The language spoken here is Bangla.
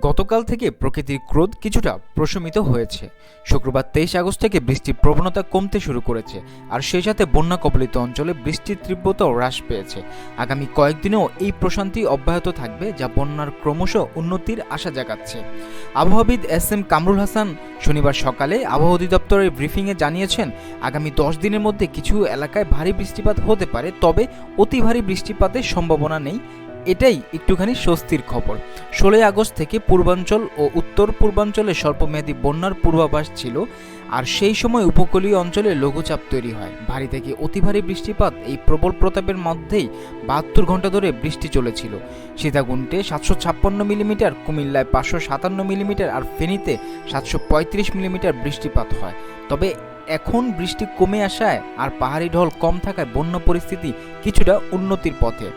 গতকাল থেকে প্রকৃতির ক্রোধ কিছুটা প্রশমিত হয়েছে। শুক্রবার তেইশ আগস্ট থেকে বৃষ্টির প্রবণতা কমতে শুরু করেছে, আর সেই সাথে বন্যা কবলিত অঞ্চলে বৃষ্টির তীব্রতাও হ্রাস পেয়েছে। আগামী কয়েকদিনেও এই প্রশান্তি অব্যাহত থাকবে, যা বন্যার ক্রমশ উন্নতির আশা জাগাচ্ছে। আবহাওয়াবিদ এস এম কামরুল হাসান শনিবার সকালে আবহাওয়া অধিদপ্তরের ব্রিফিংয়ে জানিয়েছেন, আগামী দশ দিনের মধ্যে কিছু এলাকায় ভারী বৃষ্টিপাত হতে পারে, তবে অতি ভারী বৃষ্টিপাতের সম্ভাবনা নেই। এটাই একটুখানি স্বস্তির খবর। ষোলোই আগস্ট থেকে পূর্বাঞ্চল ও উত্তর পূর্বাঞ্চলে স্বল্পমেয়াদী বন্যার পূর্বাভাস ছিল আর সেই সময় উপকূলীয় অঞ্চলে লঘুচাপ তৈরি হয়। ভারী থেকে অতি ভারী বৃষ্টিপাত এই প্রবল প্রতাপের মধ্যেই বাহাত্তর ঘণ্টা ধরে বৃষ্টি চলেছিল। সীতাকুণ্ডে সাতশো ছাপ্পান্ন মিলিমিটার, কুমিল্লায় পাঁচশো সাতান্ন মিলিমিটার আর ফেনীতে সাতশো পঁয়ত্রিশ মিলিমিটার বৃষ্টিপাত হয়। তবে এখন বৃষ্টি কমে আসায় আর পাহাড়ি ঢল কম থাকায় বন্য পরিস্থিতি কিছুটা উন্নতির পথে।